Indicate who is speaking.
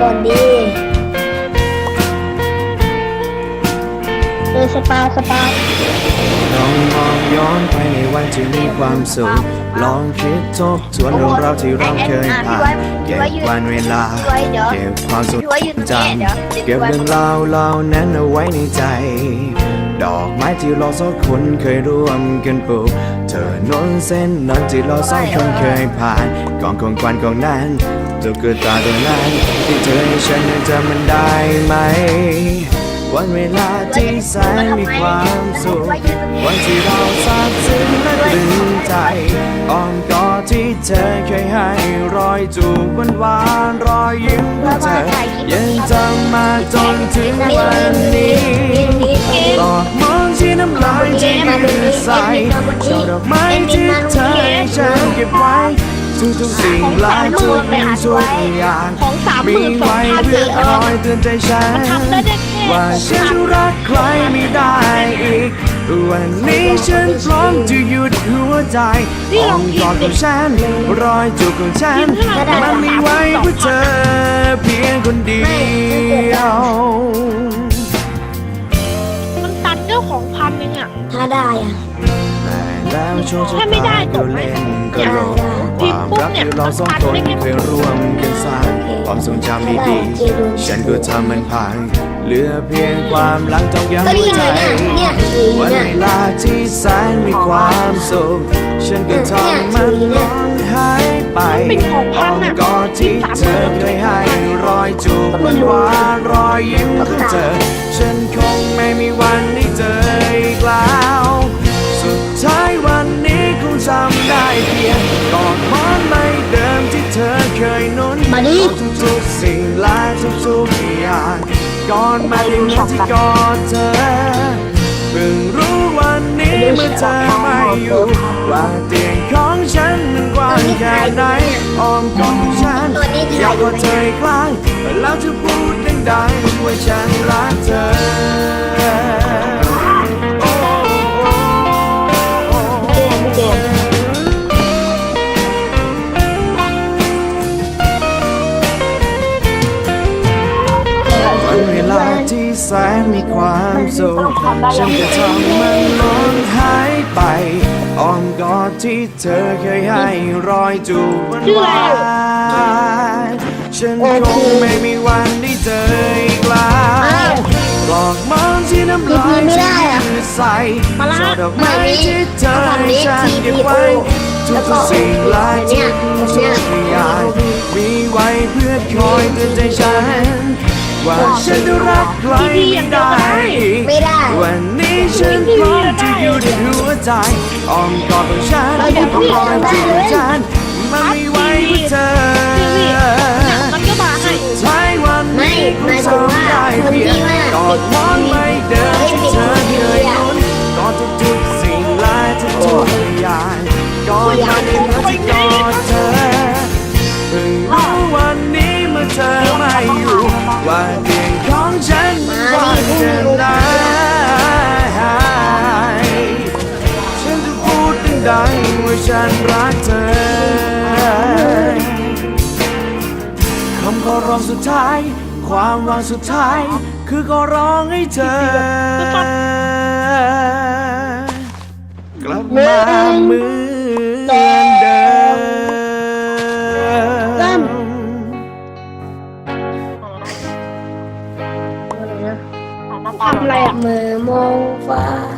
Speaker 1: ก่อนดีเออสปาสปา
Speaker 2: ลองมองย้อนไปในวันที่มีความสุข ลองคิดทบทวนเรื่องราวที่เราเคยผ่านเก็บวันเวลา เก็บความทรงจำเก็บเรื่องราวเหล่านั้นเอาไว้ในใจ ดอกไม้ที่เราสองคนเคยร่วมกันปลูก เธอนนเส้นนั้นที่เราสองคนเคยผ่านกองของควันของนั้น ตุ๊กตาตัวนั้นที่เธอให้ฉันยังจำมันได้ไหม วันเวลาที่แสนมีความสุขวันที่เราซาบซึ้งและตรึงใจอ้อมกอดที่เธอเคยให้รอยจูบหวานหวานๆรอยยิ้มของเธอยังจำมาจนถึงวันนี้ตอกมองที่น้ำลายที่มือใส่ช่อดอกไม้ที่เธอให้ฉันเก็บไว้ ทุกทุกๆสิ่งและทุกสิ่งทุกอย่าง
Speaker 3: ของสามห
Speaker 2: มี
Speaker 3: มื่นสอง
Speaker 2: ไว้
Speaker 3: พัน
Speaker 2: เพื่อคอยเตือนใจฉัน
Speaker 3: ทำได้แค่
Speaker 2: ว่าฉันจะรักใครไม่ได้อีกวันนี้ฉันพร้อมจะหยุดหัวใจอ้อมกอดของฉันรอยจูบของฉันมันมีไว้เพื่อเธอเพียงคนเดียว
Speaker 3: มันตันเจ้าของพันเองอะ
Speaker 1: ถ้าได้อะ
Speaker 2: แต่แล้วโชคชะ
Speaker 3: ถ้าไม่ได้
Speaker 2: ตา
Speaker 3: ต
Speaker 2: ก็
Speaker 3: กไหม
Speaker 2: เล่นก็โรค
Speaker 1: ได้
Speaker 2: ความรักที่เราสองคนเคยร่วมกันสร้างความทรงจำดีๆฉันก็ทำมันพังเหลือเพียงความหลังต้องย้ำ
Speaker 1: ก็
Speaker 2: หั
Speaker 1: นี่
Speaker 2: ว
Speaker 1: ไง
Speaker 2: ใจ
Speaker 1: เนี่ยเนี่ย
Speaker 2: วัน
Speaker 1: เนี่ย
Speaker 2: เวลาที่แสนมีความสุขฉันก็ทำมันร้องหายไป
Speaker 3: เป็นของพันน่ะ
Speaker 2: กอดที่เธอเคยให้รอยจูบหวานหวานๆรอยยิ้มของเธอ ฉันคงไม่มีวันได้เจออีกแล้ว นุ่นมา
Speaker 1: ดิ
Speaker 2: ทุกๆสิ่งและทุกๆอย่างกอดมาได้เหมือนที่กอดเธอเพิ่งรู้วันนี้เมื่อเธอไม่อยู่ว่าเตียงของฉันมันกว้างแค่ไหนอ้อมกอดของฉันอยากกอดเธออีกครั้งแล้วจะพูดดังๆว่าฉันรักเธอ แสนมีความสุขฉันจะทำมันล้นหายไปอ้อมกอดที่เธอเคยให้รอยจูบหวาน
Speaker 3: ไวา
Speaker 2: นฉันคงไม่มีวันได้เจออีกแล้วปลอกมอนที่น้ำลายที่มือใส่ชอดอกไม้ที่เธอให้ฉันเก็บไว้ทุกสิ่งและทุกทุกอย่างมีไว้เพื่อคอยเตือนใจฉัน ว่าฉันจะรักใครไม่ได้อีก
Speaker 1: ไม่ได้
Speaker 2: วันนี้ฉันพร้อมที่อยู่ในหัวใจอ้อมกอดของฉัน
Speaker 1: เราจะพูด
Speaker 2: รอย
Speaker 1: ได้
Speaker 2: ที่
Speaker 1: เลย
Speaker 2: ฉันมันมีไว้เพื่อเธอ
Speaker 3: มันก็มาให้
Speaker 2: ท้ายวัน
Speaker 1: ไม่
Speaker 2: นี้ค
Speaker 1: หมาย
Speaker 2: ง
Speaker 1: ถึงว่า
Speaker 2: ทำได้
Speaker 1: คน
Speaker 2: เพีย
Speaker 1: ที่
Speaker 2: ง
Speaker 1: ว่าก
Speaker 2: อดหมอนไม่เดิมที่เธอเคยนุ่นกอดทุกๆสิ่งและทุกๆอย่างกอดมาในเมื่อที่กอด ร้องสุดท้าย ความหวังสุดท้าย คือขอร้องให้เธอ กลับมาเหมือนเดิม
Speaker 3: ทำอะไรอะ
Speaker 1: มือมองฟ้า